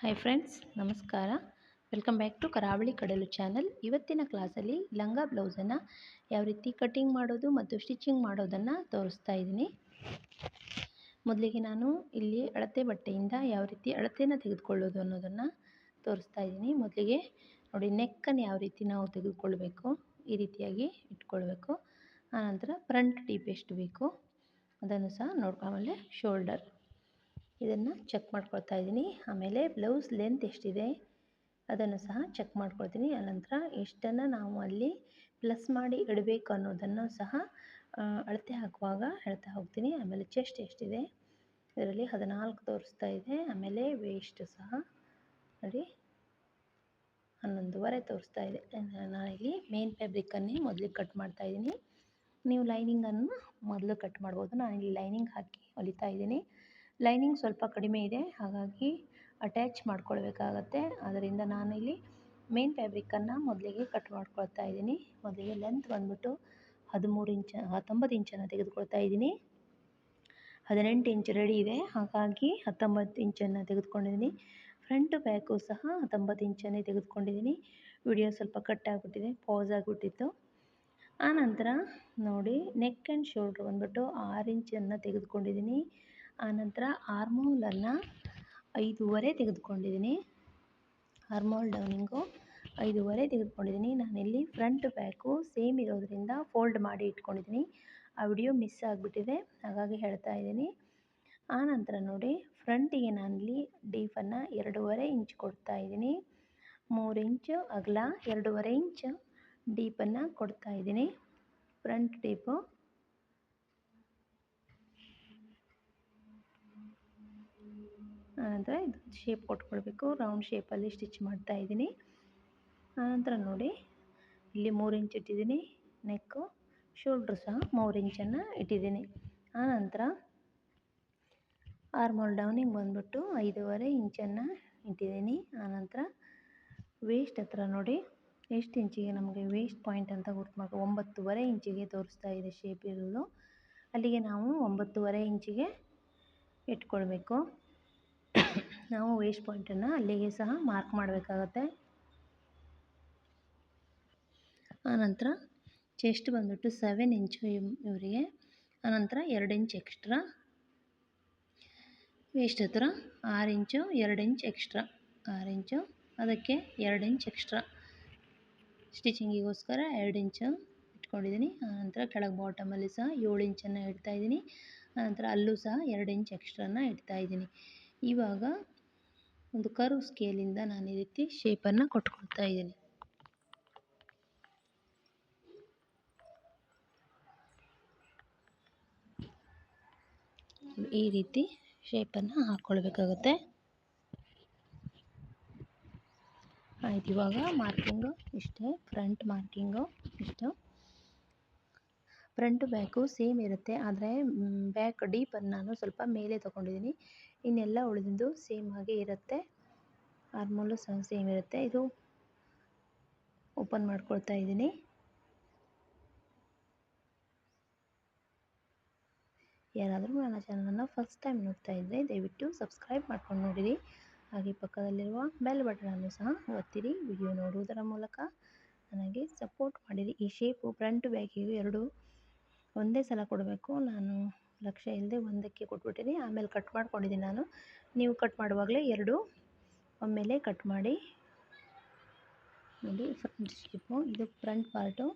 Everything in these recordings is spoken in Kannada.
ಹಾಯ್ ಫ್ರೆಂಡ್ಸ್ ನಮಸ್ಕಾರ. Welcome back to Karavali Kadalu channel ಇವತ್ತಿನ ಕ್ಲಾಸಲ್ಲಿ ಲಂಗ ಬ್ಲೌಸನ್ನು ಯಾವ ರೀತಿ ಕಟಿಂಗ್ ಮಾಡೋದು ಮತ್ತು ಸ್ಟಿಚಿಂಗ್ ಮಾಡೋದನ್ನು ತೋರಿಸ್ತಾ ಇದ್ದೀನಿ. ಮೊದಲಿಗೆ ನಾನು ಇಲ್ಲಿ ಅಳತೆ ಬಟ್ಟೆಯಿಂದ ಯಾವ ರೀತಿ ಅಳತೆನ ತೆಗೆದುಕೊಳ್ಳೋದು ಅನ್ನೋದನ್ನು ತೋರಿಸ್ತಾ ಇದ್ದೀನಿ. ಮೊದಲಿಗೆ ನೋಡಿ ನೆಕ್ಕನ್ನು ಯಾವ ರೀತಿ ನಾವು ತೆಗೆದುಕೊಳ್ಬೇಕು, ಈ ರೀತಿಯಾಗಿ ಇಟ್ಕೊಳ್ಬೇಕು. ಆನಂತರ ಫ್ರಂಟ್ ಡೀಪ್ ಎಷ್ಟು ಬೇಕು, ಅದನ್ನು ಸಹ ನೋಡ್ಕೊ ಶೋಲ್ಡರ್ ಇದನ್ನು ಚೆಕ್ ಮಾಡ್ಕೊಳ್ತಾ ಇದ್ದೀನಿ. ಆಮೇಲೆ ಬ್ಲೌಸ್ ಲೆಂತ್ ಎಷ್ಟಿದೆ ಅದನ್ನು ಸಹ ಚೆಕ್ ಮಾಡ್ಕೊಳ್ತೀನಿ. ಅನಂತರ ಎಷ್ಟನ್ನು ನಾವು ಅಲ್ಲಿ ಪ್ಲಸ್ ಮಾಡಿ ಇಡಬೇಕು ಅನ್ನೋದನ್ನು ಸಹ ಅಳತೆ ಹಾಕುವಾಗ ಹೇಳ್ತಾ ಹೋಗ್ತೀನಿ ಆಮೇಲೆ ಚೆಸ್ಟ್ ಎಷ್ಟಿದೆ ಇದರಲ್ಲಿ ಹದಿನಾಲ್ಕು ತೋರಿಸ್ತಾ ಇದೆ. ಆಮೇಲೆ ವೇಸ್ಟ್ ಸಹ ನೋಡಿ ಹನ್ನೊಂದುವರೆ ತೋರಿಸ್ತಾ ಇದೆ. ನಾನಿಲ್ಲಿ ಮೇನ್ ಫ್ಯಾಬ್ರಿಕ್ಕನ್ನೇ ಮೊದಲಿಗೆ ಕಟ್ ಮಾಡ್ತಾ ಇದ್ದೀನಿ. ನೀವು ಲೈನಿಂಗನ್ನು ಮೊದಲು ಕಟ್ ಮಾಡ್ಬೋದು. ನಾನಿಲ್ಲಿ ಲೈನಿಂಗ್ ಹಾಕಿ ಹೊಲಿತಾ ಇದ್ದೀನಿ. ಲೈನಿಂಗ್ ಸ್ವಲ್ಪ ಕಡಿಮೆ ಇದೆ, ಹಾಗಾಗಿ ಅಟ್ಯಾಚ್ ಮಾಡ್ಕೊಳ್ಬೇಕಾಗತ್ತೆ. ಅದರಿಂದ ನಾನಿಲ್ಲಿ ಮೇನ್ ಫ್ಯಾಬ್ರಿಕ್ಕನ್ನು ಮೊದಲಿಗೆ ಕಟ್ ಮಾಡ್ಕೊಳ್ತಾ ಇದ್ದೀನಿ. ಮೊದಲಿಗೆ ಲೆಂತ್ ಬಂದುಬಿಟ್ಟು ಹದಿಮೂರು ಇಂಚ, ಹತ್ತೊಂಬತ್ತು ಇಂಚನ್ನು ತೆಗೆದುಕೊಳ್ತಾ ಇದ್ದೀನಿ. ಹದಿನೆಂಟು ಇಂಚ್ ರೆಡಿ ಇದೆ, ಹಾಗಾಗಿ ಹತ್ತೊಂಬತ್ತು ಇಂಚನ್ನು ತೆಗೆದುಕೊಂಡಿದ್ದೀನಿ. ಫ್ರಂಟ್ ಬ್ಯಾಕು ಸಹ ಹತ್ತೊಂಬತ್ತು ಇಂಚನ್ನೇ ತೆಗೆದುಕೊಂಡಿದ್ದೀನಿ. ವಿಡಿಯೋ ಸ್ವಲ್ಪ ಕಟ್ ಆಗಿಬಿಟ್ಟಿದೆ ಪಾಸ್ ಆಗಿಬಿಟ್ಟಿತ್ತು. ಆನಂತರ ನೋಡಿ ನೆಕ್ ಆ್ಯಂಡ್ ಶೋಲ್ಡ್ರ್ ಬಂದುಬಿಟ್ಟು ಆರು ಇಂಚನ್ನು ತೆಗೆದುಕೊಂಡಿದ್ದೀನಿ. ಆನಂತರ ಆರ್ಮೋಲನ್ನು ಐದೂವರೆ ತೆಗೆದುಕೊಂಡಿದ್ದೀನಿ. ಆರ್ಮೋಲ್ ಡೌನಿಂಗು ಐದೂವರೆ ತೆಗೆದುಕೊಂಡಿದ್ದೀನಿ. ನಾನಿಲ್ಲಿ ಫ್ರಂಟ್ ಬ್ಯಾಕು ಸೇಮ್ ಇರೋದರಿಂದ ಫೋಲ್ಡ್ ಮಾಡಿ ಇಟ್ಕೊಂಡಿದ್ದೀನಿ. ಆ ವಿಡಿಯೋ ಮಿಸ್ ಆಗಿಬಿಟ್ಟಿದೆ, ಹಾಗಾಗಿ ಹೇಳ್ತಾ ಇದ್ದೀನಿ. ಆನಂತರ ನೋಡಿ, ಫ್ರಂಟಿಗೆ ನಾನಿಲ್ಲಿ ಡೀಫನ್ನು ಎರಡೂವರೆ ಇಂಚ್ ಕೊಡ್ತಾ ಇದ್ದೀನಿ. ಮೂರು ಇಂಚು ಅಗಲ ಎರಡೂವರೆ ಇಂಚ್ ಡೀಪನ್ನು ಕೊಡ್ತಾ ಇದ್ದೀನಿ. ಫ್ರಂಟ್ ಡೀಪು ಆನಂತರ ಇದು ಶೇಪ್ ಕೊಟ್ಕೊಳ್ಬೇಕು ರೌಂಡ್ ಶೇಪಲ್ಲಿ ಸ್ಟಿಚ್ ಮಾಡ್ತಾ ಇದ್ದೀನಿ. ಆನಂತರ ನೋಡಿ, ಇಲ್ಲಿ ಮೂರು ಇಂಚ್ ಇಟ್ಟಿದ್ದೀನಿ. ನೆಕ್ಕು ಶೋಲ್ಡ್ರ್ ಸಹ ಮೂರು ಇಂಚನ್ನು ಇಟ್ಟಿದ್ದೀನಿ. ಆನಂತರ ಆರ್ಮೋಲ್ ಡೌನಿಂಗ್ ಬಂದ್ಬಿಟ್ಟು ಐದೂವರೆ ಇಂಚನ್ನು ಇಟ್ಟಿದ್ದೀನಿ. ಆನಂತರ ವೇಸ್ಟ್ ಹತ್ರ ನೋಡಿ, ಎಷ್ಟು ಇಂಚಿಗೆ ನಮಗೆ ವೇಸ್ಟ್ ಪಾಯಿಂಟ್ ಅಂತ ಗುರ್ತು ಮಾಡ್ಕೊ ಒಂಬತ್ತುವರೆ ಇಂಚಿಗೆ ತೋರಿಸ್ತಾ ಇದೆ ಶೇಪ್ ಇರೋದು. ಅಲ್ಲಿಗೆ ನಾವು ಒಂಬತ್ತುವರೆ ಇಂಚಿಗೆ ಇಟ್ಕೊಳ್ಬೇಕು. ನಾವು ವೇಸ್ಟ್ ಪಾಯಿಂಟನ್ನು ಅಲ್ಲಿಗೆ ಸಹ ಮಾರ್ಕ್ ಮಾಡಬೇಕಾಗತ್ತೆ. ಆನಂತರ ಚೆಸ್ಟ್ ಬಂದ್ಬಿಟ್ಟು ಸೆವೆನ್ ಇಂಚು ಇವರಿಗೆ ಆನಂತರ ಎರಡು ಇಂಚ್ ಎಕ್ಸ್ಟ್ರಾ ವೇಸ್ಟ್ ಹತ್ರ ಆರು ಇಂಚು ಎರಡು ಇಂಚ್ ಎಕ್ಸ್ಟ್ರಾ ಆರು ಇಂಚು ಅದಕ್ಕೆ ಎರಡು ಇಂಚ್ ಎಕ್ಸ್ಟ್ರಾ ಸ್ಟಿಚಿಂಗಿಗೋಸ್ಕರ ಎರಡು ಇಂಚು ಇಟ್ಕೊಂಡಿದ್ದೀನಿ. ಆನಂತರ ಕೆಳಗೆ ಬಾಟಮಲ್ಲಿ ಸಹ ಏಳು ಇಂಚನ್ನು ಇಡ್ತಾಯಿದ್ದೀನಿ ಆನಂತರ ಅಲ್ಲೂ ಸಹ ಎರಡು ಇಂಚ್ ಎಕ್ಸ್ಟ್ರಾನ ಇಡ್ತಾಯಿದ್ದೀನಿ ಇವಾಗ ಒಂದು ಕರ್ವ್ ಸ್ಕೇಲಿಂದ ನಾನು ಈ ರೀತಿ ಶೇಪನ್ನು ಕೊಟ್ಕೊಳ್ತಾ ಇದ್ದೀನಿ. ಈ ರೀತಿ ಶೇಪನ್ನು ಹಾಕ್ಕೊಳ್ಬೇಕಾಗತ್ತೆ ಆಯ್ತು, ಇವಾಗ ಮಾರ್ಕಿಂಗು ಇಷ್ಟೇ ಫ್ರಂಟ್ ಮಾರ್ಕಿಂಗು ಇಷ್ಟು. ಫ್ರಂಟ್ ಬ್ಯಾಕು ಸೇಮ್ ಇರುತ್ತೆ, ಆದರೆ ಬ್ಯಾಕ್ ಡೀಪನ್ನು ನಾನು ಸ್ವಲ್ಪ ಮೇಲೆ ತೊಗೊಂಡಿದ್ದೀನಿ. ಇನ್ನೆಲ್ಲ ಉಳಿದಿದ್ದು ಸೇಮ್ ಹಾಗೆ ಇರುತ್ತೆ. ಆರ್ಮೋಲು ಸಹ ಸೇಮ್ ಇರುತ್ತೆ. ಇದು ಓಪನ್ ಮಾಡ್ಕೊಳ್ತಾ ಇದ್ದೀನಿ. ಯಾರಾದರೂ ನನ್ನ ಚಾನಲನ್ನು ಫಸ್ಟ್ ಟೈಮ್ ನೋಡ್ತಾ ಇದ್ದರೆ ದಯವಿಟ್ಟು ಸಬ್ಸ್ಕ್ರೈಬ್ ಮಾಡ್ಕೊಂಡು ನೋಡಿರಿ. ಹಾಗೆ ಪಕ್ಕದಲ್ಲಿರುವ ಬೆಲ್ ಬಟನನ್ನು ಸಹ ಒತ್ತಿರಿ. ವಿಡಿಯೋ ನೋಡುವುದರ ಮೂಲಕ ನನಗೆ ಸಪೋರ್ಟ್ ಮಾಡಿರಿ. ಈ ಶೇಪು ಫ್ರಂಟ್ ಬ್ಯಾಕಿಗೆ ಎರಡು ಒಂದೇ ಸಲ ಕೊಡಬೇಕು. ನಾನು ಲಕ್ಷ್ಯ ಇಲ್ಲದೆ ಒಂದಕ್ಕೆ ಕೊಟ್ಬಿಟ್ಟಿನಿ ಆಮೇಲೆ ಕಟ್ ಮಾಡ್ಕೊಂಡಿದ್ದೀನಿ ನಾನು. ನೀವು ಕಟ್ ಮಾಡುವಾಗಲೇ ಎರಡು. ಒಮ್ಮೆಲೆ ಕಟ್ ಮಾಡಿ. ನೋಡಿ ಫ್ರಂಟ್ ಸ್ಲಿಪ್ಪು ಇದು ಫ್ರಂಟ್ ಪಾರ್ಟು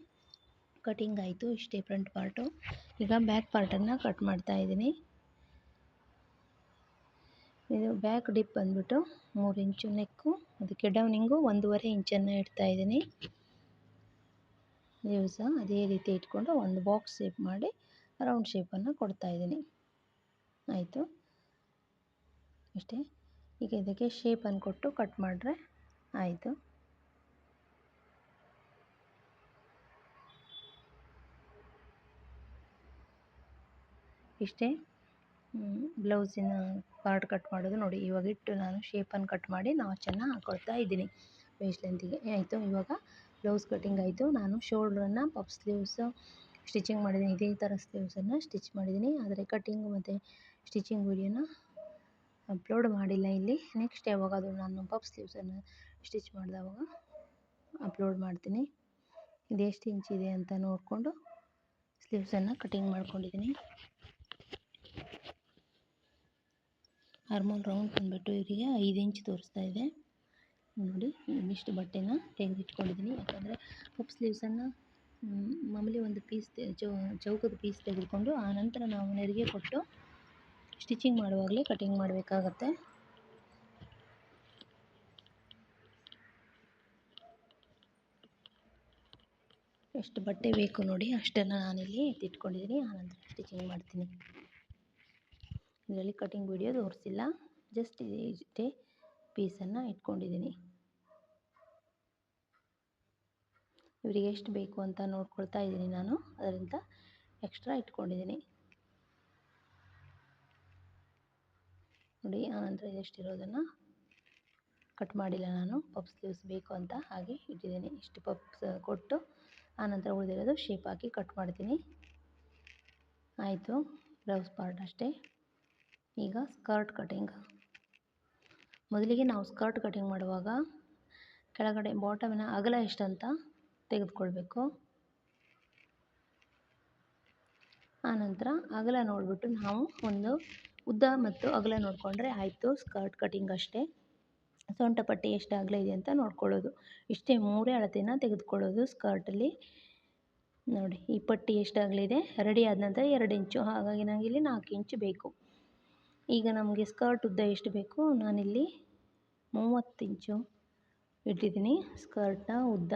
ಕಟಿಂಗ್ ಆಯಿತು. ಇಷ್ಟೇ ಫ್ರಂಟ್ ಪಾರ್ಟು ಈಗ ಬ್ಯಾಕ್ ಪಾರ್ಟನ್ನು ಕಟ್ ಮಾಡ್ತಾ ಇದ್ದೀನಿ. ಇದು ಬ್ಯಾಕ್ ಡಿಪ್ ಬಂದ್ಬಿಟ್ಟು ಮೂರು ಇಂಚು ನೆಕ್ಕು ಅದಕ್ಕೆ ಡೌನಿಂಗು ಒಂದೂವರೆ ಇಂಚನ್ನು ಇಡ್ತಾ ಇದ್ದೀನಿ. ನೀವು ಅದೇ ರೀತಿ ಇಟ್ಕೊಂಡು ಒಂದು ಬಾಕ್ಸ್ ಶೇಪ್ ಮಾಡಿ ರೌಂಡ್ ಶೇಪನ್ನು ಕೊಡ್ತಾ ಇದ್ದೀನಿ. ಆಯಿತು? ಇಷ್ಟೇ? ಈಗ ಇದಕ್ಕೆ ಶೇಪನ್ನು ಕೊಟ್ಟು ಕಟ್ ಮಾಡಿದ್ರೆ ಆಯಿತು. ಇಷ್ಟೇ? ಬ್ಲೌಸಿನ ಪಾರ್ಟ್ ಕಟ್ ಮಾಡೋದು ನೋಡಿ, ಇವಾಗ ಇಟ್ಟು ನಾನು ಶೇಪನ್ನು ಕಟ್ ಮಾಡಿ ನಾವು ಚೆನ್ನಾಗಿ ಹಾಕೊಳ್ತಾ ಇದ್ದೀನಿ ವೇಸ್ಟ್ ಲೆಂತಿಗೆ ಆಯಿತು, ಇವಾಗ ಬ್ಲೌಸ್ ಕಟಿಂಗ್ ಆಯಿತು. ನಾನು ಶೋಲ್ಡ್ರನ್ನು ಪಫ್ ಸ್ಲೀವ್ಸು ಸ್ಟಿಚಿಂಗ್ ಮಾಡಿದ್ದೀನಿ, ಇದೇ ಥರ ಸ್ಲೀವ್ಸನ್ನು ಸ್ಟಿಚ್ ಮಾಡಿದ್ದೀನಿ. ಆದರೆ ಕಟ್ಟಿಂಗ್ ಮತ್ತು ಸ್ಟಿಚಿಂಗ್ ವೀಡಿಯೋನ ಅಪ್ಲೋಡ್ ಮಾಡಿಲ್ಲ ಇಲ್ಲಿ. ನೆಕ್ಸ್ಟ್ ಯಾವಾಗಾದರೂ ನಾನು ಪಫ್ ಸ್ಲೀವ್ಸನ್ನು ಸ್ಟಿಚ್ ಮಾಡಿದವಾಗ ಅಪ್ಲೋಡ್ ಮಾಡ್ತೀನಿ. ಇದು ಎಷ್ಟು ಇಂಚಿದೆ ಅಂತ ನೋಡಿಕೊಂಡು ಸ್ಲೀವ್ಸನ್ನು ಕಟಿಂಗ್ ಮಾಡ್ಕೊಂಡಿದ್ದೀನಿ. ಹಾರ್ಮೋನ್ ರೌಂಡ್ ಬಂದುಬಿಟ್ಟು ಇವರಿಗೆ ಐದು ಇಂಚ್ ತೋರಿಸ್ತಾ ಇದೆ. ನೋಡಿ ಇಷ್ಟು ಬಟ್ಟೆನ ತೆಗೆದಿಟ್ಕೊಂಡಿದ್ದೀನಿ. ಯಾಕಂದರೆ ಪಫ್ ಸ್ಲೀವ್ಸನ್ನು ಮಾಮೂಲಿ ಒಂದು ಪೀಸ್ ಚೌಕದ ಪೀಸ್ ತೆಗೆದುಕೊಂಡು ಆನಂತರ ನಾವು ನೆರಿಗೆ ಕೊಟ್ಟು ಸ್ಟಿಚಿಂಗ್ ಮಾಡುವಾಗಲೇ ಕಟಿಂಗ್ ಮಾಡಬೇಕಾಗತ್ತೆ. ಎಷ್ಟು ಬಟ್ಟೆ ಬೇಕು ನೋಡಿ ಅಷ್ಟನ್ನು ನಾನಿಲ್ಲಿ ಎತ್ತಿಟ್ಕೊಂಡಿದ್ದೀನಿ ಆನಂತರ ಸ್ಟಿಚಿಂಗ್ ಮಾಡ್ತೀನಿ. ಇದರಲ್ಲಿ ಕಟಿಂಗ್ ವಿಡಿಯೋ ತೋರಿಸಿಲ್ಲ. ಜಸ್ಟ್ ಇಷ್ಟೇ ಪೀಸನ್ನು ಇಟ್ಕೊಂಡಿದ್ದೀನಿ ಇವರಿಗೆ ಎಷ್ಟು ಬೇಕು ಅಂತ ನೋಡ್ಕೊಳ್ತಾ ಇದ್ದೀನಿ ನಾನು. ಅದರಿಂದ ಎಕ್ಸ್ಟ್ರಾ ಇಟ್ಕೊಂಡಿದ್ದೀನಿ. ನೋಡಿ ಆನಂತರ ಎಷ್ಟಿರೋದನ್ನು ಕಟ್ ಮಾಡಿಲ್ಲ ನಾನು. ಪಪ್ ಸ್ಲೀವ್ಸ್ ಬೇಕು ಅಂತ ಹಾಗೆ ಇಟ್ಟಿದ್ದೀನಿ. ಇಷ್ಟು ಪಪ್ಸ್ ಕೊಟ್ಟು ಆನಂತರ ಉಳಿದಿರೋದು ಶೇಪ್ ಹಾಕಿ ಕಟ್ ಮಾಡ್ತೀನಿ. ಆಯಿತು ಬ್ಲೌಸ್ ಪಾರ್ಟ್ ಅಷ್ಟೇ. ಈಗ ಸ್ಕರ್ಟ್ ಕಟಿಂಗ್ ಮೊದಲಿಗೆ ನಾವು ಸ್ಕರ್ಟ್ ಕಟಿಂಗ್ ಮಾಡುವಾಗ ಕೆಳಗಡೆ ಬಾಟಮಿನ ಅಗಲ ಎಷ್ಟಂತ ತೆಗೆದುಕೊಳ್ಬೇಕು. ಆನಂತರ ಅಗಲ ನೋಡಿಬಿಟ್ಟು ನಾವು ಒಂದು ಉದ್ದ ಮತ್ತು ಅಗಲ ನೋಡಿಕೊಂಡ್ರೆ ಆಯಿತು, ಸ್ಕರ್ಟ್ ಕಟಿಂಗ್ ಅಷ್ಟೇ. ಸೊಂಟ ಪಟ್ಟಿ ಎಷ್ಟು ಅಗಲ ಇದೆ ಅಂತ ನೋಡ್ಕೊಳ್ಳೋದು. ಇಷ್ಟೇ ಮೂರೇ ಅಳತೆನ ತೆಗೆದುಕೊಳ್ಳೋದು ಸ್ಕರ್ಟಲ್ಲಿ. ನೋಡಿ, ಈ ಪಟ್ಟಿ ಎಷ್ಟು ಅಗಲಿದೆ ರೆಡಿ ಆದ ನಂತರ ಎರಡು ಇಂಚು. ಹಾಗಾಗಿ ನನಗೆ ಇಲ್ಲಿ ನಾಲ್ಕು ಇಂಚು ಬೇಕು. ಈಗ ನಮಗೆ ಸ್ಕರ್ಟ್ ಉದ್ದ ಎಷ್ಟು ಬೇಕು? ನಾನಿಲ್ಲಿ ಮೂವತ್ತು ಇಂಚು ಇಟ್ಟಿದ್ದೀನಿ. ಸ್ಕರ್ಟ್ನ ಉದ್ದ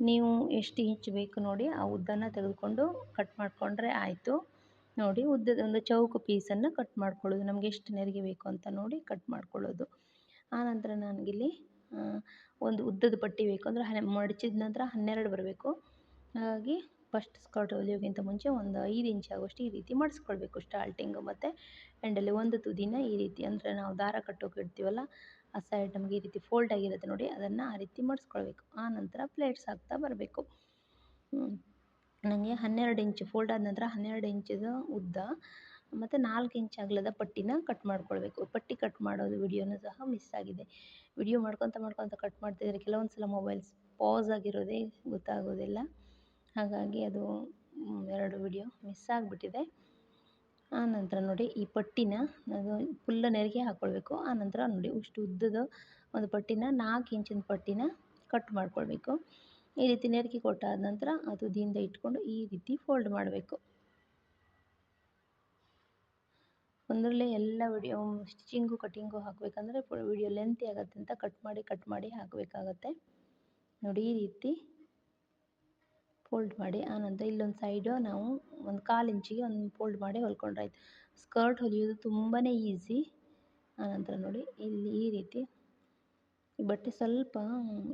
ನೀವು ಎಷ್ಟು ಇಂಚ್ ಬೇಕು ನೋಡಿ ಆ ಉದ್ದನ ತೆಗೆದುಕೊಂಡು ಕಟ್ ಮಾಡಿಕೊಂಡ್ರೆ ಆಯಿತು. ನೋಡಿ ಉದ್ದದ ಒಂದು ಚೌಕ ಪೀಸನ್ನು ಕಟ್ ಮಾಡ್ಕೊಳ್ಳೋದು. ನಮಗೆ ಎಷ್ಟು ನೆರಿಗೆ ಬೇಕು ಅಂತ ನೋಡಿ ಕಟ್ ಮಾಡ್ಕೊಳ್ಳೋದು. ಆನಂತರ ನನಗಿಲ್ಲಿ ಒಂದು ಉದ್ದದ ಪಟ್ಟಿ ಬೇಕು ಅಂದರೆ ಹನ್ನೆ, ಮಡಚಿದ ನಂತರ ಹನ್ನೆರಡು ಬರಬೇಕು. ಹಾಗಾಗಿ ಫಸ್ಟ್ ಸ್ಕರ್ಟ್ ಹೊಲಿಯೋಕ್ಕಿಂತ ಮುಂಚೆ ಒಂದು ಐದು ಇಂಚ್ ಆಗುವಷ್ಟು ಈ ರೀತಿ ಮಾಡಿಸ್ಕೊಳ್ಬೇಕು. ಸ್ಟಾರ್ಟಿಂಗು ಮತ್ತು ಎಂಡಲ್ಲಿ ಒಂದು ತುದಿನ ಈ ರೀತಿ. ಅಂದರೆ ನಾವು ದಾರ ಕಟ್ಟೋಕೆ ಇಡ್ತೀವಲ್ಲ ಆ ಸೈಡ್ ನಮಗೆ ಈ ರೀತಿ ಫೋಲ್ಡ್ ಆಗಿರುತ್ತೆ ನೋಡಿ, ಅದನ್ನು ಆ ರೀತಿ ಮಡಿಸ್ಕೊಳ್ಬೇಕು. ಆ ನಂತರ ಪ್ಲೇಟ್ಸ್ ಹಾಕ್ತಾ ಬರಬೇಕು. ನನಗೆ ಹನ್ನೆರಡು ಇಂಚು ಫೋಲ್ಡ್ ಆದ ನಂತರ ಹನ್ನೆರಡು ಇಂಚದ ಉದ್ದ ಮತ್ತು ನಾಲ್ಕು ಇಂಚ್ ಅಗಲದ ಪಟ್ಟಿನ ಕಟ್ ಮಾಡ್ಕೊಳ್ಬೇಕು. ಪಟ್ಟಿ ಕಟ್ ಮಾಡೋದು ವಿಡಿಯೋನೂ ಸಹ ಮಿಸ್ ಆಗಿದೆ. ವಿಡಿಯೋ ಮಾಡ್ಕೊತ ಮಾಡ್ಕೊತ ಕಟ್ ಮಾಡ್ತಿದ್ರೆ ಕೆಲವೊಂದು ಸಲ ಮೊಬೈಲ್ಸ್ ಪಾಸ್ ಆಗಿರೋದೇ ಗೊತ್ತಾಗೋದಿಲ್ಲ. ಹಾಗಾಗಿ ಅದು ಎರಡು ವಿಡಿಯೋ ಮಿಸ್ ಆಗಿಬಿಟ್ಟಿದೆ. ಆನಂತರ ನೋಡಿ ಈ ಪಟ್ಟಿನ ಫುಲ್ಲ ನೆರಿಗೆ ಹಾಕ್ಕೊಳ್ಬೇಕು ಆನಂತರ ನೋಡಿ ಇಷ್ಟು ಉದ್ದದ ಒಂದು ಪಟ್ಟಿನ, ನಾಲ್ಕು ಇಂಚಿನ ಪಟ್ಟಿನ ಕಟ್ ಮಾಡ್ಕೊಳ್ಬೇಕು. ಈ ರೀತಿ ನೆರಿಗೆ ಕೊಟ್ಟಾದ ನಂತರ ಅದು ದಿಂದ ಇಟ್ಕೊಂಡು ಈ ರೀತಿ ಫೋಲ್ಡ್ ಮಾಡಬೇಕು. ಒಂದರಲ್ಲೇ ಎಲ್ಲ ವಿಡಿಯೋ ಸ್ಟಿಚಿಂಗು ಕಟಿಂಗು ಹಾಕಬೇಕಂದ್ರೆ ವಿಡಿಯೋ ಲೆಂತಿ ಆಗುತ್ತೆ ಅಂತ ಕಟ್ ಮಾಡಿ ಕಟ್ ಮಾಡಿ ಹಾಕಬೇಕಾಗತ್ತೆ. ನೋಡಿ ಈ ರೀತಿ ಫೋಲ್ಡ್ ಮಾಡಿ ಆನಂತರ ಇಲ್ಲೊಂದು ಸೈಡು ನಾವು ಒಂದು ಕಾಲು ಇಂಚಿಗೆ ಒಂದು ಫೋಲ್ಡ್ ಮಾಡಿ ಹೊಲ್ಕೊಂಡ್ರೆ ಆಯ್ತು. ಸ್ಕರ್ಟ್ ಹೊಲಿಯೋದು ತುಂಬಾ ಈಸಿ ಆನಂತರ ನೋಡಿ, ಇಲ್ಲಿ ಈ ರೀತಿ. ಈ ಬಟ್ಟೆ ಸ್ವಲ್ಪ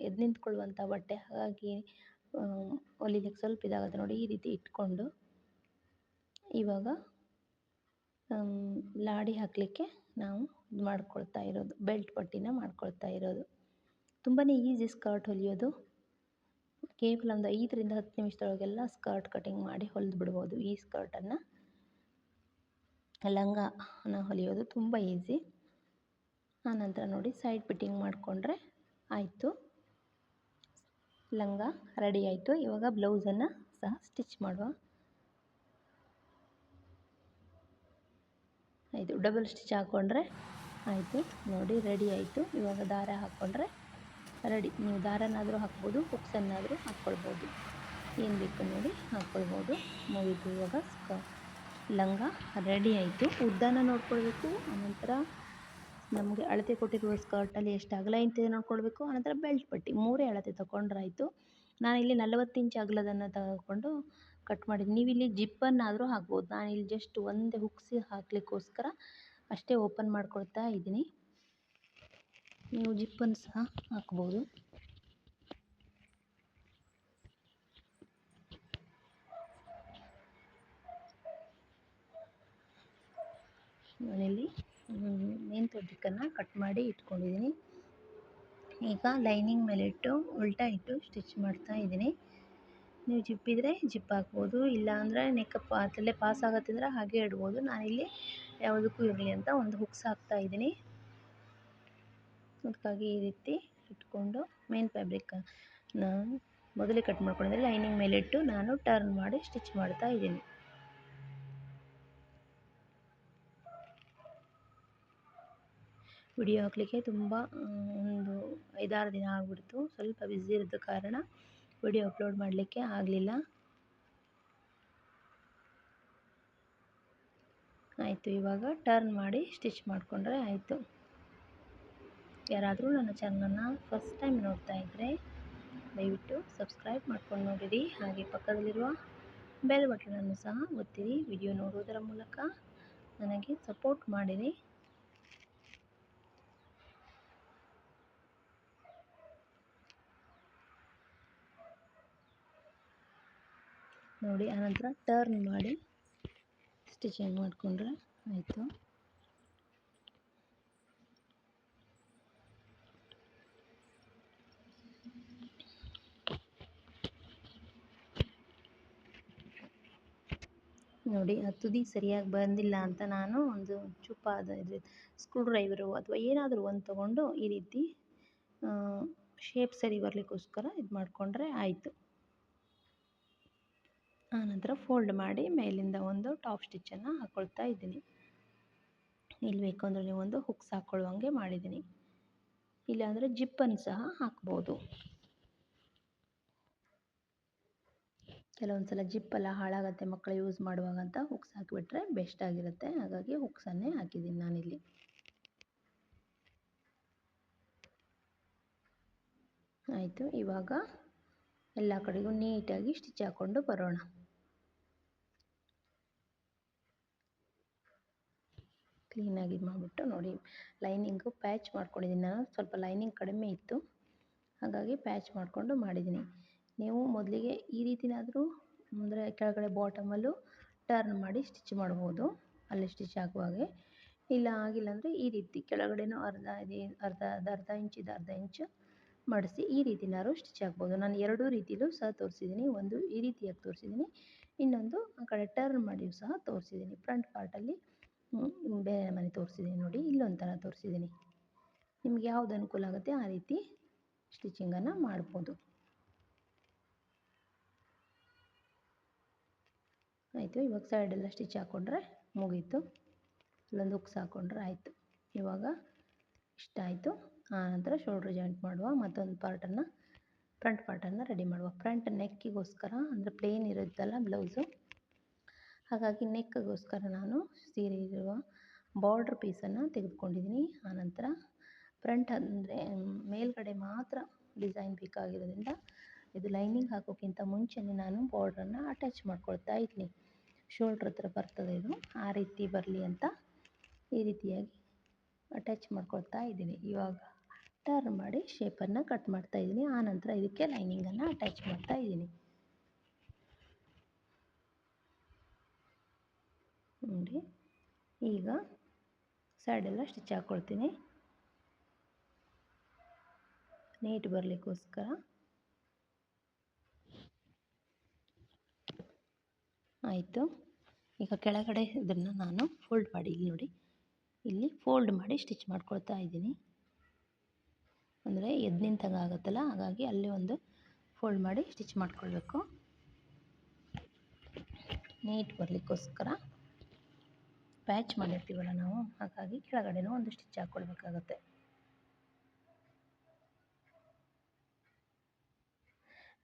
ಎದ್ದು ನಿಂತ್ಕೊಳ್ಳುವಂಥ ಬಟ್ಟೆ, ಹಾಗಾಗಿ ಹೊಲಿಲಿಕ್ಕೆ ಸ್ವಲ್ಪ ಇದಾಗುತ್ತೆ ನೋಡಿ, ಈ ರೀತಿ ಇಟ್ಕೊಂಡು. ಇವಾಗ ಲಾಡಿ ಹಾಕಲಿಕ್ಕೆ ನಾವು ಇದು ಮಾಡ್ಕೊಳ್ತಾ ಇರೋದು, ಬೆಲ್ಟ್ ಪಟ್ಟಿನ ಮಾಡ್ಕೊಳ್ತಾ ಇರೋದು. ತುಂಬಾ ಈಸಿ ಸ್ಕರ್ಟ್ ಹೊಲಿಯೋದು. ಕೇವಲ ಒಂದು ಐದರಿಂದ ಹತ್ತು ನಿಮಿಷದೊಳಗೆಲ್ಲ ಸ್ಕರ್ಟ್ ಕಟಿಂಗ್ ಮಾಡಿ ಹೊಲಿದು ಬಿಡ್ಬೋದು. ಈ ಸ್ಕರ್ಟನ್ನು ಲಂಗನ ಹೊಲಿಯೋದು ತುಂಬ ಈಸಿ. ಆನಂತರ ನೋಡಿ ಸೈಡ್ ಫಿಟ್ಟಿಂಗ್ ಮಾಡಿಕೊಂಡ್ರೆ ಆಯಿತು. ಲಂಗ ರೆಡಿ ಆಯಿತು. ಇವಾಗ ಬ್ಲೌಸನ್ನು ಸಹ ಸ್ಟಿಚ್ ಮಾಡುವ. ಆಯಿತು ಡಬಲ್ ಸ್ಟಿಚ್ ಹಾಕ್ಕೊಂಡ್ರೆ ಆಯಿತು. ನೋಡಿ ರೆಡಿ ಆಯಿತು. ಇವಾಗ ದಾರ ಹಾಕ್ಕೊಂಡ್ರೆ ರೆಡಿ. ನೀವು ದಾರನಾದರೂ ಹಾಕ್ಬೋದು ಹುಕ್ಸನ್ನಾದರೂ ಹಾಕ್ಕೊಳ್ಬೋದು. ಏನು ಬೇಕು ನೋಡಿ ಹಾಕ್ಕೊಳ್ಬೋದು. ಮುಗೀತು ಇವಾಗ ಲಂಗ ರೆಡಿ ಆಯಿತು. ಉದ್ದನ ನೋಡ್ಕೊಳ್ಬೇಕು, ಆನಂತರ ನಮಗೆ ಅಳತೆ ಕೊಟ್ಟಿರುವ ಸ್ಕರ್ಟಲ್ಲಿ ಎಷ್ಟು ಅಗಲ ಇಂತಿದೆ ನೋಡ್ಕೊಳ್ಬೇಕು, ಆನಂತರ ಬೆಲ್ಟ್ ಪಟ್ಟಿ. ಮೂರೇ ಅಳತೆ ತೊಗೊಂಡ್ರಾಯಿತು. ನಾನು ಇಲ್ಲಿ ನಲವತ್ತು ಇಂಚ್ ಅಗಲದನ್ನು ತಗೊಂಡು ಕಟ್ ಮಾಡಿದ್ದೀನಿ ನೀವು ಇಲ್ಲಿ ಜಿಪ್ಪನ್ನಾದರೂ ಹಾಕ್ಬೋದು. ಇಲ್ಲಿ ಜಸ್ಟ್ ಒಂದೇ ಹುಕ್ಸಿ ಹಾಕಲಿಕ್ಕೋಸ್ಕರ ಅಷ್ಟೇ ಓಪನ್ ಮಾಡ್ಕೊಳ್ತಾ ಇದ್ದೀನಿ. ನೀವು ಜಿಪ್ಪನ್ನು ಸಹ ಹಾಕ್ಬೋದು. ಮನೆಯಲ್ಲಿ ಮೇನ್ ದಿಕ್ಕನ್ನು ಕಟ್ ಮಾಡಿ ಇಟ್ಕೊಂಡಿದ್ದೀನಿ. ಈಗ ಲೈನಿಂಗ್ ಮೇಲೆ ಇಟ್ಟು, ಉಲ್ಟಾ ಇಟ್ಟು ಸ್ಟಿಚ್ ಮಾಡ್ತಾ ಇದ್ದೀನಿ. ನೀವು ಜಿಪ್ಪಿದ್ರೆ ಜಿಪ್ ಹಾಕ್ಬೋದು ಇಲ್ಲ ಅಂದರೆ ನೆಕ್ ಅದರಲ್ಲೇ ಪಾಸ್ ಆಗತ್ತಿದ್ರೆ ಹಾಗೆ ಇಡ್ಬೋದು. ನಾನಿಲ್ಲಿ ಯಾವುದಕ್ಕೂ ಇರಲಿ ಅಂತ ಒಂದು ಹುಕ್ಸ್ ಹಾಕ್ತಾ ಇದ್ದೀನಿ. ಅದಕ್ಕಾಗಿ ಈ ರೀತಿ ಇಟ್ಕೊಂಡು ಮೇನ್ ಫ್ಯಾಬ್ರಿಕನ್ನು ಮೊದಲೇ ಕಟ್ ಮಾಡ್ಕೊಂಡಿದ್ದೆ. ಲೈನಿಂಗ್ ಮೇಲಿಟ್ಟು ನಾನು ಟರ್ನ್ ಮಾಡಿ ಸ್ಟಿಚ್ ಮಾಡ್ತಾ ಇದ್ದೀನಿ. ವಿಡಿಯೋ ಹಾಕಲಿಕ್ಕೆ ತುಂಬ ಒಂದು ಐದಾರು ದಿನ ಆಗ್ಬಿಡ್ತು. ಸ್ವಲ್ಪ ಬ್ಯುಸಿ ಇರೋದ ಕಾರಣ ವಿಡಿಯೋ ಅಪ್ಲೋಡ್ ಮಾಡಲಿಕ್ಕೆ ಆಗಲಿಲ್ಲ. ಆಯಿತು, ಇವಾಗ ಟರ್ನ್ ಮಾಡಿ ಸ್ಟಿಚ್ ಮಾಡಿಕೊಂಡ್ರೆ ಆಯಿತು. ಯಾರಾದರೂ ನನ್ನ ಚಾನಲನ್ನು ಫಸ್ಟ್ ಟೈಮ್ ನೋಡ್ತಾ ಇದ್ದರೆ ದಯವಿಟ್ಟು ಸಬ್ಸ್ಕ್ರೈಬ್ ಮಾಡ್ಕೊಂಡು ನೋಡಿರಿ. ಹಾಗೆ ಪಕ್ಕದಲ್ಲಿರುವ ಬೆಲ್ ಬಟನನ್ನು ಸಹ ಒತ್ತಿರಿ. ವಿಡಿಯೋ ನೋಡುವುದರ ಮೂಲಕ ನನಗೆ ಸಪೋರ್ಟ್ ಮಾಡಿರಿ. ನೋಡಿ, ಆನಂತರ ಟರ್ನ್ ಮಾಡಿ ಸ್ಟಿಚಿಂಗ್ ಮಾಡಿಕೊಂಡ್ರೆ ಆಯಿತು. ನೋಡಿ, ಆ ತುದಿ ಸರಿಯಾಗಿ ಬಂದಿಲ್ಲ ಅಂತ ನಾನು ಒಂದು ಚುಪ್ಪಾದ ಇದು ಸ್ಕ್ರೂ ಡ್ರೈವರು ಅಥವಾ ಏನಾದರೂ ಒಂದು ತೊಗೊಂಡು ಈ ರೀತಿ ಶೇಪ್ ಸರಿ ಬರಲಿಕ್ಕೋಸ್ಕರ ಇದು ಮಾಡಿಕೊಂಡ್ರೆ ಆಯಿತು. ಆನಂತರ ಫೋಲ್ಡ್ ಮಾಡಿ ಮೇಲಿಂದ ಒಂದು ಟಾಪ್ ಸ್ಟಿಚ್ಚನ್ನು ಹಾಕ್ಕೊಳ್ತಾ ಇದ್ದೀನಿ. ಇಲ್ಲಿ ಬೇಕು ಅಂದರೆ ನೀವು ಒಂದು ಹುಕ್ಸ್ ಹಾಕ್ಕೊಳ್ಳುವಂಗೆ ಮಾಡಿದ್ದೀನಿ. ಇಲ್ಲಾಂದರೆ ಜಿಪ್ಪನ್ನು ಸಹ ಹಾಕ್ಬೋದು. ಕೆಲವೊಂದು ಸಲ ಜಿಪ್ಪೆಲ್ಲ ಹಾಳಾಗುತ್ತೆ ಮಕ್ಕಳು ಯೂಸ್ ಮಾಡುವಾಗ ಅಂತ ಹುಕ್ಸ್ ಹಾಕಿಬಿಟ್ರೆ ಬೆಸ್ಟ್ ಆಗಿರುತ್ತೆ. ಹಾಗಾಗಿ ಹುಕ್ಸನ್ನೇ ಹಾಕಿದ್ದೀನಿ ನಾನಿಲ್ಲಿ. ಆಯಿತು, ಇವಾಗ ಎಲ್ಲ ಕಡೆಗೂ ನೀಟಾಗಿ ಸ್ಟಿಚ್ ಹಾಕ್ಕೊಂಡು ಬರೋಣ. ಕ್ಲೀನಾಗಿ ಮಾಡಿಬಿಟ್ಟು ನೋಡಿ ಲೈನಿಂಗು ಪ್ಯಾಚ್ ಮಾಡ್ಕೊಂಡಿದ್ದೀನಿ ನಾನು. ಸ್ವಲ್ಪ ಲೈನಿಂಗ್ ಕಡಿಮೆ ಇತ್ತು. ಹಾಗಾಗಿ ಪ್ಯಾಚ್ ಮಾಡಿಕೊಂಡು ಮಾಡಿದ್ದೀನಿ ನೀವು ಮೊದಲಿಗೆ ಈ ರೀತಿನಾದರೂ ಅಂದರೆ ಕೆಳಗಡೆ ಬಾಟಮಲ್ಲೂ ಟರ್ನ್ ಮಾಡಿ ಸ್ಟಿಚ್ ಮಾಡ್ಬೋದು. ಅಲ್ಲಿ ಸ್ಟಿಚ್ ಹಾಕುವಾಗೆ ಇಲ್ಲ ಆಗಿಲ್ಲ ಅಂದರೆ ಈ ರೀತಿ ಕೆಳಗಡೆಯೂ ಅರ್ಧ ಇದೆ, ಅರ್ಧ ಅದು ಅರ್ಧ ಇಂಚ್ ಇದು, ಅರ್ಧ ಇಂಚು ಮಾಡಿಸಿ ಈ ರೀತಿನಾದ್ರು ಸ್ಟಿಚ್ ಹಾಕ್ಬೋದು. ನಾನು ಎರಡೂ ರೀತಿಲೂ ಸಹ ತೋರಿಸಿದ್ದೀನಿ. ಒಂದು ಈ ರೀತಿಯಾಗಿ ತೋರಿಸಿದ್ದೀನಿ. ಇನ್ನೊಂದು ಆ ಕಡೆ ಟರ್ನ್ ಮಾಡಿಯೂ ಸಹ ತೋರಿಸಿದ್ದೀನಿ. ಫ್ರಂಟ್ ಪಾರ್ಟಲ್ಲಿ ಬೇರೆ ಮನೆ ತೋರಿಸಿದ್ದೀನಿ ನೋಡಿ. ಇಲ್ಲೊಂದು ಥರ ತೋರಿಸಿದ್ದೀನಿ. ನಿಮ್ಗೆ ಯಾವ್ದು ಅನುಕೂಲ ಆಗುತ್ತೆ ಆ ರೀತಿ ಸ್ಟಿಚಿಂಗನ್ನು ಮಾಡ್ಬೋದು. ಆಯಿತು. ಇವಾಗ ಸೈಡೆಲ್ಲ ಸ್ಟಿಚ್ ಹಾಕ್ಕೊಂಡ್ರೆ ಮುಗೀತು. ಇಲ್ಲೊಂದು ಹುಕ್ಸ್ ಹಾಕ್ಕೊಂಡ್ರೆ ಆಯಿತು. ಇವಾಗ ಇಷ್ಟ ಆಯಿತು. ಆನಂತರ ಶೋಲ್ಡ್ರ್ ಜಾಯಿಂಟ್ ಮಾಡುವ. ಮತ್ತೊಂದು ಪಾರ್ಟನ್ನು ಫ್ರಂಟ್ ಪಾರ್ಟನ್ನು ರೆಡಿ ಮಾಡುವ. ಫ್ರಂಟ್ ನೆಕ್ಕಿಗೋಸ್ಕರ ಅಂದರೆ ಪ್ಲೇನ್ ಇರುತ್ತಲ್ಲ ಬ್ಲೌಸು ಹಾಗಾಗಿ ನೆಕ್ಗೋಸ್ಕರ ನಾನು ಸೀರೆ ಇರುವ ಬಾರ್ಡ್ರ್ ಪೀಸನ್ನು ತೆಗೆದುಕೊಂಡಿದ್ದೀನಿ ಆನಂತರ ಫ್ರಂಟ್ ಅಂದರೆ, ಮೇಲ್ಗಡೆ ಮಾತ್ರ ಡಿಸೈನ್ ಬೇಕಾಗಿರೋದ್ರಿಂದ, ಇದು ಲೈನಿಂಗ್ ಹಾಕೋಕ್ಕಿಂತ ಮುಂಚೆನೇ ನಾನು ಬಾರ್ಡ್ರನ್ನು ಅಟ್ಯಾಚ್ ಮಾಡ್ಕೊಳ್ತಾ ಇದ್ದೀನಿ ಶೋಲ್ಡ್ರ್ ಹತ್ರ ಬರ್ತದೆ ಇದು. ಆ ರೀತಿ ಬರಲಿ ಅಂತ ಈ ರೀತಿಯಾಗಿ ಅಟ್ಯಾಚ್ ಮಾಡ್ಕೊಳ್ತಾ ಇದ್ದೀನಿ. ಇವಾಗ ಟರ್ನ್ ಮಾಡಿ ಶೇಪನ್ನು ಕಟ್ ಮಾಡ್ತಾ ಇದ್ದೀನಿ. ಆನಂತರ ಇದಕ್ಕೆ ಲೈನಿಂಗನ್ನು ಅಟ್ಯಾಚ್ ಮಾಡ್ತಾ ಇದ್ದೀನಿ. ನೋಡಿ, ಈಗ ಸೈಡೆಲ್ಲ ಸ್ಟಿಚ್ ಹಾಕ್ಕೊಳ್ತೀನಿ ನೀಟ್ ಬರಲಿಕ್ಕೋಸ್ಕರ. ಆಯಿತು. ಈಗ ಕೆಳಗಡೆ ಇದನ್ನು ನಾನು ಫೋಲ್ಡ್ ಮಾಡಿ, ಇಲ್ಲಿ ನೋಡಿ. ಇಲ್ಲಿ ಫೋಲ್ಡ್ ಮಾಡಿ ಸ್ಟಿಚ್ ಮಾಡ್ಕೊಳ್ತಾ ಇದ್ದೀನಿ. ಅಂದರೆ ಎದ್ದು ನಿಂತಾಗ ಆಗುತ್ತಲ್ಲ, ಹಾಗಾಗಿ ಅಲ್ಲಿ ಒಂದು ಫೋಲ್ಡ್ ಮಾಡಿ ಸ್ಟಿಚ್ ಮಾಡ್ಕೊಳ್ಬೇಕು. ನೀಟ್ ಬರಲಿಕ್ಕೋಸ್ಕರ ಪ್ಯಾಚ್ ಮಾಡಿರ್ತೀವಲ್ಲ ನಾವು, ಹಾಗಾಗಿ ಕೆಳಗಡೆನೂ ಒಂದು ಸ್ಟಿಚ್ ಹಾಕ್ಕೊಳ್ಬೇಕಾಗತ್ತೆ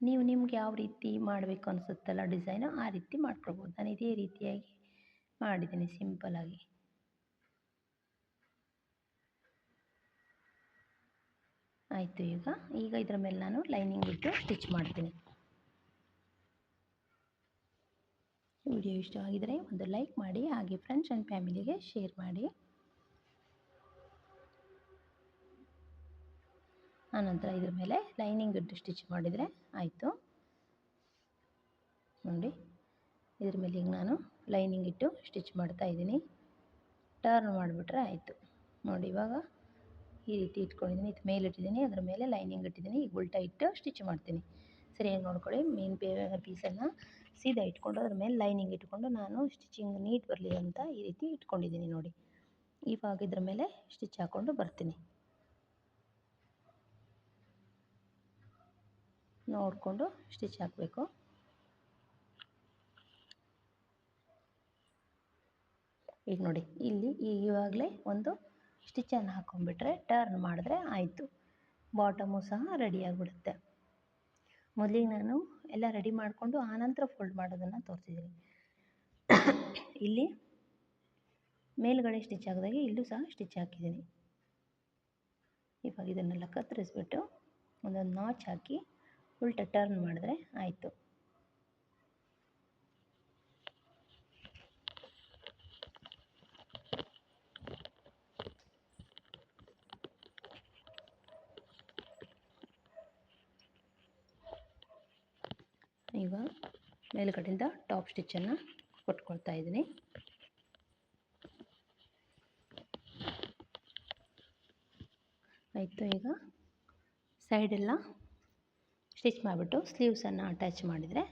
ನೀವು ನಿಮ್ಗೆ ಯಾವ ರೀತಿ ಮಾಡಬೇಕು ಅನಿಸುತ್ತಲ್ಲ ಡಿಸೈನು, ಆ ರೀತಿ ಮಾಡ್ಕೊಳ್ಬೋದು. ನಾನು ಇದೇ ರೀತಿಯಾಗಿ ಮಾಡಿದ್ದೀನಿ ಸಿಂಪಲಾಗಿ ಆಯಿತು ಈಗ ಈಗ ಇದರ ಮೇಲೆ ನಾನು ಲೈನಿಂಗ್ ಇಟ್ಟು ಸ್ಟಿಚ್ ಮಾಡ್ತೀನಿ. ವಿಡಿಯೋ ಇಷ್ಟವಾಗಿದ್ದರೆ ಒಂದು ಲೈಕ್ ಮಾಡಿ, ಹಾಗೆ ಫ್ರೆಂಡ್ಸ್ ಆ್ಯಂಡ್ ಫ್ಯಾಮಿಲಿಗೆ ಶೇರ್ ಮಾಡಿ. ಆನಂತರ ಇದ್ರ ಮೇಲೆ ಲೈನಿಂಗ್ ಇಟ್ಟು ಸ್ಟಿಚ್ ಮಾಡಿದರೆ ಆಯಿತು. ನೋಡಿ, ಇದ್ರ ಮೇಲೆ ಈಗ ನಾನು ಲೈನಿಂಗ್ ಇಟ್ಟು ಸ್ಟಿಚ್ ಮಾಡ್ತಾ ಇದ್ದೀನಿ. ಟರ್ನ್ ಮಾಡಿಬಿಟ್ರೆ ಆಯಿತು. ನೋಡಿ, ಇವಾಗ ಈ ರೀತಿ ಇಟ್ಕೊಂಡಿದ್ದೀನಿ, ಇದು ಮೇಲೆ ಇಟ್ಟಿದ್ದೀನಿ, ಅದ್ರ ಮೇಲೆ ಲೈನಿಂಗ್ ಇಟ್ಟಿದ್ದೀನಿ, ಈಗ ಉಲ್ಟಾ ಇಟ್ಟು ಸ್ಟಿಚ್ ಮಾಡ್ತೀನಿ. ಸರಿಯಾಗಿ ನೋಡ್ಕೊಳ್ಳಿ ಮೇನ್ ಪೇ ಪೀಸನ್ನು ಸೀದಾ ಇಟ್ಕೊಂಡು ಅದ್ರ ಮೇಲೆ ಲೈನಿಂಗ್ ಇಟ್ಕೊಂಡು ನಾನು ಸ್ಟಿಚಿಂಗ್ ನೀಟ್ ಬರಲಿ ಅಂತ ಈ ರೀತಿ ಇಟ್ಕೊಂಡಿದ್ದೀನಿ ನೋಡಿ. ಇವಾಗ ಇದ್ರ ಮೇಲೆ ಸ್ಟಿಚ್ ಹಾಕ್ಕೊಂಡು ಬರ್ತೀನಿ. ನೋಡಿಕೊಂಡು ಸ್ಟಿಚ್ ಹಾಕಬೇಕು. ಈಗ ನೋಡಿ, ಇಲ್ಲಿ ಈವಾಗಲೇ ಒಂದು ಸ್ಟಿಚನ್ನು ಹಾಕ್ಕೊಂಡ್ಬಿಟ್ರೆ ಟರ್ನ್ ಮಾಡಿದ್ರೆ ಆಯಿತು. ಬಾಟಮು ಸಹ ರೆಡಿ ಆಗಿಬಿಡುತ್ತೆ. ಮೊದಲಿಗೆ ನಾನು ಎಲ್ಲ ರೆಡಿ ಮಾಡಿಕೊಂಡು ಆನಂತರ ಫೋಲ್ಡ್ ಮಾಡೋದನ್ನು ತೋರಿಸಿದ್ದೀನಿ. ಇಲ್ಲಿ ಮೇಲ್ಗಡೆ ಸ್ಟಿಚ್ ಹಾಕಿದಾಗೆ ಇಲ್ಲೂ ಸಹ ಸ್ಟಿಚ್ ಹಾಕಿದ್ದೀನಿ. ಇವಾಗ ಇದನ್ನೆಲ್ಲ ಕತ್ತರಿಸ್ಬಿಟ್ಟು ಒಂದೊಂದು ನಾಚ್ ಹಾಕಿ ಉಲ್ಟ ಟರ್ನ್ ಮಾಡಿದ್ರೆ ಆಯಿತು. ಈಗ ಮೇಲುಗಡೆಯಿಂದ ಟಾಪ್ ಸ್ಟಿಚ್ಚನ್ನು ಕೊಟ್ಕೊಳ್ತಾ ಇದ್ದೀನಿ. ಆಯಿತು ಈಗ ಸೈಡೆಲ್ಲ ಸ್ಟಿಚ್ ಮಾಡಿಬಿಟ್ಟು ಸ್ಲೀವ್ಸನ್ನು ಅಟ್ಯಾಚ್ ಮಾಡಿದರೆ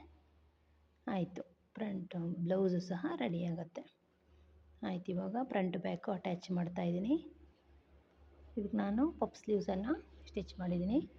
ಆಯಿತು. ಫ್ರಂಟ್ ಬ್ಲೌಸು ಸಹ ರೆಡಿ ಆಗುತ್ತೆ. ಆಯ್ತು, ಇವಾಗ ಫ್ರಂಟ್ ಬ್ಯಾಕು ಅಟ್ಯಾಚ್ ಮಾಡ್ತಾಯಿದ್ದೀನಿ ಇದಕ್ಕೆ ನಾನು ಪಪ್ ಸ್ಲೀವ್ಸನ್ನು ಸ್ಟಿಚ್ ಮಾಡಿದ್ದೀನಿ.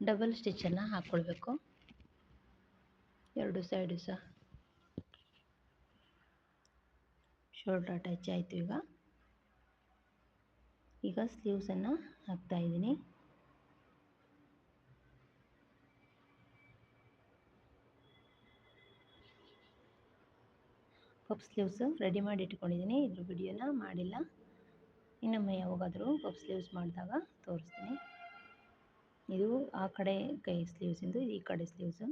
ಡಬಲ್ ಸ್ಟಿಚ್ಚನ್ನು ಹಾಕ್ಕೊಳ್ಬೇಕು ಎರಡು ಸೈಡು ಸಹ ಶೋಲ್ಡ್ರ್ ಅಟ್ಯಾಚ್ ಆಯಿತು ಈಗ. ಈಗ ಸ್ಲೀವ್ಸನ್ನು ಹಾಕ್ತಾಯಿದ್ದೀನಿ ಪಪ್ ಸ್ಲೀವ್ಸ್ ರೆಡಿ ಮಾಡಿ ಇಟ್ಕೊಂಡಿದ್ದೀನಿ. ಇದ್ರ ವಿಡಿಯೋನ ಮಾಡಿಲ್ಲ. ಇನ್ನೊಮ್ಮೆ ಯಾವಾಗಾದರೂ ಪಪ್ ಸ್ಲೀವ್ಸ್ ಮಾಡಿದಾಗ ತೋರಿಸ್ತೀನಿ. ಇದು ಆ ಕಡೆ ಕೈ ಸ್ಲೀವ್ಸಿಂದು ಈ ಕಡೆ ಸ್ಲೀವ್ಸು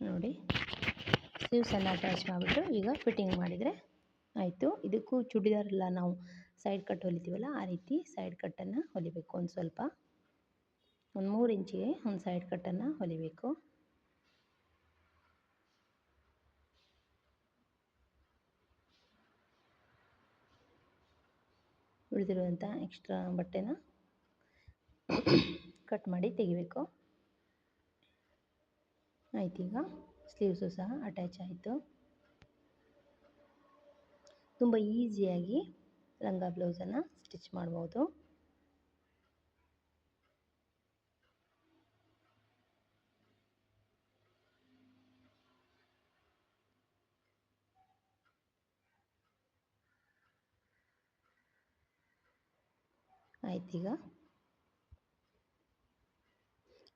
ನೋಡಿ ಸ್ಲೀವ್ಸನ್ನು ಅಟ್ಯಾಚ್ ಮಾಡಿಬಿಟ್ಟು ಈಗ ಫಿಟ್ಟಿಂಗ್ ಮಾಡಿದರೆ ಆಯಿತು. ಇದಕ್ಕೂ ಚೂಡಿದಾರೆಲ್ಲ ನಾವು ಸೈಡ್ ಕಟ್ ಹೊಲಿತೀವಲ್ಲ, ಆ ರೀತಿ ಸೈಡ್ ಕಟ್ಟನ್ನು ಹೊಲಿಬೇಕು ಒಂದು ಸ್ವಲ್ಪ. ಒಂದು ಮೂರು ಇಂಚಿಗೆ ಒಂದು ಸೈಡ್ ಕಟ್ಟನ್ನು ಹೊಲಿಬೇಕು. ಉಳಿದಿರುವಂಥ ಎಕ್ಸ್ಟ್ರಾ ಬಟ್ಟೆನ ಕಟ್ ಮಾಡಿ ತೆಗಿಬೇಕು. ಆಯ್ತು ಈಗ ಸ್ಲೀವ್ಸು ಸಹ ಅಟ್ಯಾಚ್ ಆಯಿತು. ತುಂಬ ಈಸಿಯಾಗಿ ಲಂಗ ಬ್ಲೌಸನ್ನು ಸ್ಟಿಚ್ ಮಾಡ್ಬೋದು. ಆಯ್ತೀಗ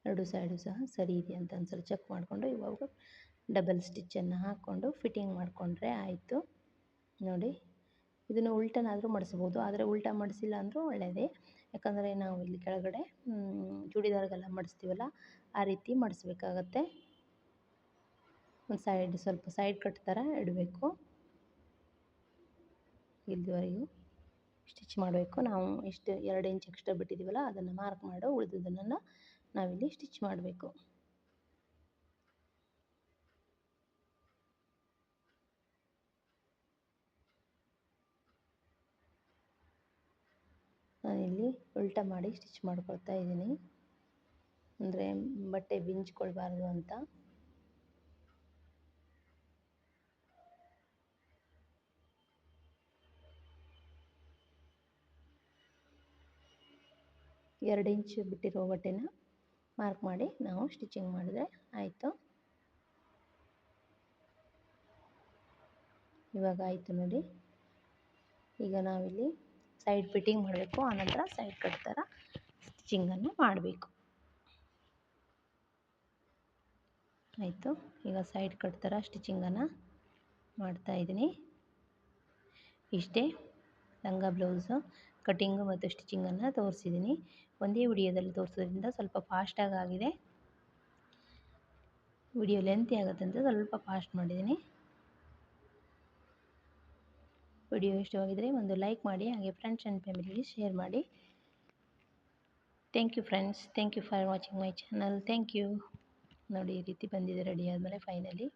ಎರಡು ಸೈಡು ಸಹ ಸರಿ ಇದೆ ಅಂತ ಒಂದ್ಸಲ ಚೆಕ್ ಮಾಡಿಕೊಂಡು ಇವಾಗ ಡಬಲ್ ಸ್ಟಿಚ್ಚನ್ನು ಹಾಕ್ಕೊಂಡು ಫಿಟ್ಟಿಂಗ್ ಮಾಡಿಕೊಂಡ್ರೆ ಆಯಿತು. ನೋಡಿ, ಇದನ್ನು ಉಲ್ಟನಾದರೂ ಮಡಿಸ್ಬೋದು. ಆದರೆ ಉಲ್ಟಾ ಮಾಡಿಸಿಲ್ಲ ಅಂದರೂ ಒಳ್ಳೆಯದೇ ಯಾಕಂದರೆ ನಾವು ಇಲ್ಲಿ ಕೆಳಗಡೆ ಚೂಡಿದಾರ್ಗೆಲ್ಲ ಮಾಡಿಸ್ತೀವಲ್ಲ, ಆ ರೀತಿ ಮಾಡಿಸ್ಬೇಕಾಗತ್ತೆ. ಒಂದು ಸೈಡ್ ಸ್ವಲ್ಪ ಸೈಡ್ ಕಟ್ ಥರ ಇಡಬೇಕು. ಇಲ್ಲಿವರೆಗೂ. ಸ್ಟಿಚ್ ಮಾಡಬೇಕು. ನಾವು ಇಷ್ಟು ಎರಡು ಇಂಚ್ ಎಕ್ಸ್ಟ್ರಾ ಬಿಟ್ಟಿದ್ದೀವಲ್ಲ ಅದನ್ನು ಮಾರ್ಕ್ ಮಾಡೋ ಉಳಿದಿದ್ದನ್ನು ನಾವಿಲ್ಲಿ ಸ್ಟಿಚ್ ಮಾಡಬೇಕು. ನಾನಿಲ್ಲಿ ಉಲ್ಟಾ ಮಾಡಿ ಸ್ಟಿಚ್ ಮಾಡ್ಕೊಳ್ತಾ ಇದ್ದೀನಿ. ಅಂದರೆ ಬಟ್ಟೆ ಬಿಂಚ್ಕೊಳ್ಬಾರ್ದು ಅಂತ. ಎರಡು ಇಂಚ್ ಬಿಟ್ಟಿರೋ ಬಟ್ಟೆನ ಮಾರ್ಕ್ ಮಾಡಿ ನಾವು ಸ್ಟಿಚಿಂಗ್ ಮಾಡಿದ್ರೆ ಆಯಿತು. ಇವಾಗ ಆಯಿತು ನೋಡಿ. ಈಗ ನಾವಿಲ್ಲಿ ಸೈಡ್ ಫಿಟ್ಟಿಂಗ್ ಮಾಡಬೇಕು. ಆನಂತರ ಸೈಡ್ ಕಟ್ ಥರ ಸ್ಟಿಚಿಂಗನ್ನು ಮಾಡಬೇಕು. ಆಯಿತು. ಈಗ ಸೈಡ್ ಕಟ್ ಥರ ಸ್ಟಿಚಿಂಗನ್ನು ಮಾಡ್ತಾಯಿದ್ದೀನಿ ಇಷ್ಟೇ. ಲಂಗ ಬ್ಲೌಸು ಕಟ್ಟಿಂಗು ಮತ್ತು ಸ್ಟಿಚಿಂಗನ್ನು ತೋರಿಸಿದ್ದೀನಿ. ಒಂದೇ ವಿಡಿಯೋದಲ್ಲಿ ತೋರಿಸೋದ್ರಿಂದ ಸ್ವಲ್ಪ ಫಾಸ್ಟಾಗಿ ಆಗಿದೆ. ವಿಡಿಯೋ ಲೆಂತಿ ಆಗುತ್ತೆ ಅಂತ ಸ್ವಲ್ಪ ಫಾಸ್ಟ್ ಮಾಡಿದ್ದೀನಿ. ವಿಡಿಯೋ ಇಷ್ಟವಾಗಿದ್ದರೆ ಒಂದು ಲೈಕ್ ಮಾಡಿ, ಹಾಗೆ ಫ್ರೆಂಡ್ಸ್ ಆ್ಯಂಡ್ ಫ್ಯಾಮಿಲಿಗೆ ಶೇರ್ ಮಾಡಿ. Thank you friends thank you for watching my channel thank you ನೋಡಿ ಈ ರೀತಿ ಬಂದಿದೆ ರೆಡಿ ಆದಮೇಲೆ ಫೈನಲಿ